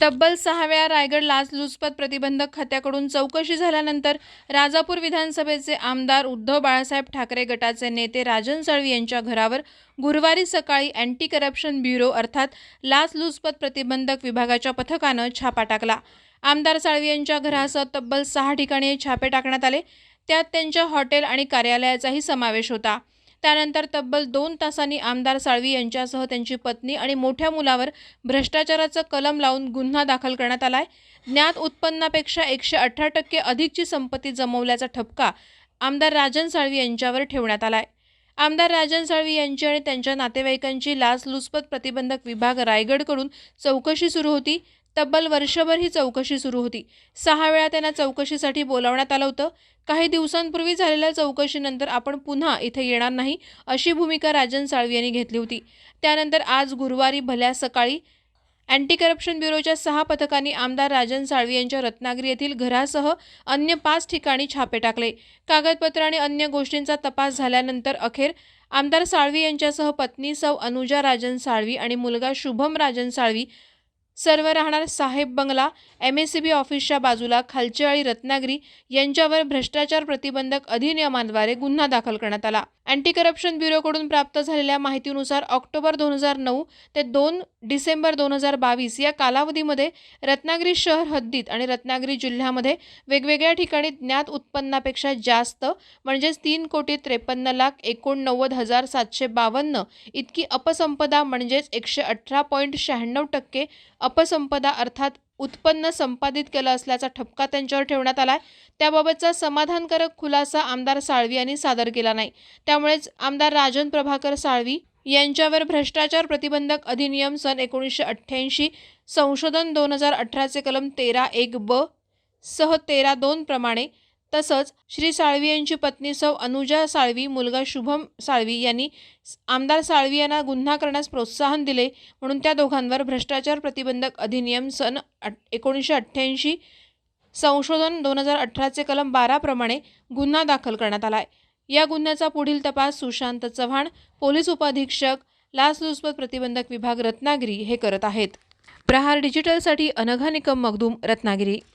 तब्बल सहा वेळा रायगड लाचलुचपत प्रतिबंधक खात्याकडून चौकशी झाल्यानंतर राजापूर विधानसभेचे आमदार उद्धव बाळासाहेब ठाकरे गटाचे नेते राजन साळवी यांच्या घरावर गुरुवारी सकाळी अँटी करप्शन ब्युरो अर्थात लाचलुचपत प्रतिबंधक विभागाच्या पथकानं छापा टाकला. आमदार साळवी यांच्या घरासह तब्बल सहा ठिकाणी छापे टाकण्यात आले. त्यात त्यांच्या हॉटेल आणि कार्यालयाचाही समावेश होता. त्यानंतर तब्बल दोन तासांनी आमदार साळवी यांच्यासह त्यांची पत्नी आणि मोठ्या मुलावर भ्रष्टाचाराचं कलम लावून गुन्हा दाखल करण्यात आलाय. ज्ञात उत्पन्नापेक्षा एकशे अठरा टक्के अधिकची संपत्ती जमवल्याचा ठपका आमदार राजन साळवी यांच्यावर ठेवण्यात आला आहे आमदार राजन साळवी यांची आणि त्यांच्या नातेवाईकांची लाचलुचपत प्रतिबंधक विभाग रायगडकडून चौकशी सुरू होती. तब्बल वर्षभर ही चौकशी सुरू होती. सहा वेळा त्यांना चौकशीसाठी बोलावण्यात आलं होतं. काही दिवसांपूर्वी झालेल्या चौकशीनंतर आपण पुन्हा इथे येणार नाही अशी भूमिका राजन साळवी यांनी घेतली होती. त्यानंतर आज गुरुवारी भल्या सकाळी अँटी करप्शन ब्युरोच्या सहा पथकांनी आमदार राजन साळवी यांच्या रत्नागिरी येथील घरासह अन्य पाच ठिकाणी छापे टाकले. कागदपत्र आणि अन्य गोष्टींचा तपास झाल्यानंतर अखेर आमदार साळवी यांच्यासह पत्नी सौ अनुजा राजन साळवी आणि मुलगा शुभम राजन साळवी सर्व राहणार साहेब बंगला एम एस सी बी ऑफिसच्या बाजूला खालचेवाडी रत्नागिरी यांच्यावर भ्रष्टाचार प्रतिबंधक अधिनियमांद्वारे गुन्हा दाखल करण्यात आला. अँटी करप्शन ब्युरोकडून प्राप्त झालेल्या माहितीनुसार ऑक्टोबर दोन हजार नऊ ते दोन डिसेंबर दोन हजार बावीस या कालावधीमध्ये रत्नागिरी शहर हद्दीत आणि रत्नागिरी जिल्ह्यामध्ये वेगवेगळ्या ठिकाणी ज्ञात उत्पन्नापेक्षा जास्त म्हणजेच तीन कोटी त्रेपन्न लाख एकोणनव्वद हजार सातशे बावन्न इतकी अपसंपदा म्हणजेच एकशे अठरा पॉईंट शहाण्णव टक्के अपसंपदा अर्थात उत्पन्न संपादित केलं असल्याचा ठपका त्यांच्यावर ठेवण्यात आला आहे त्याबाबतचा समाधानकारक खुलासा आमदार साळवी यांनी सादर केला नाही. त्यामुळेच आमदार राजन प्रभाकर साळवी यांच्यावर भ्रष्टाचार प्रतिबंधक अधिनियम सन एकोणीसशे अठ्ठ्याऐंशी संशोधन दोन हजार अठराचे कलम तेरा एक ब सह तेरा दोन प्रमाणे तसंच श्री साळवी यांची पत्नी सौ अनुजा साळवी मुलगा शुभम साळवी यांनी आमदार साळवी यांना गुन्हा करण्यास प्रोत्साहन दिले म्हणून त्या दोघांवर भ्रष्टाचार प्रतिबंधक अधिनियम सन अठ एकोणीसशे अठ्ठ्याऐंशी संशोधन दोन हजार अठराचे कलम बाराप्रमाणे गुन्हा दाखल करण्यात आला आहे या गुन्ह्याचा पुढील तपास सुशांत चव्हाण पोलीस उपअधीक्षक लाचलुचपत प्रतिबंधक विभाग रत्नागिरी हे करत आहेत. प्रहार डिजिटलसाठी अनघा निकम मगदूम रत्नागिरी.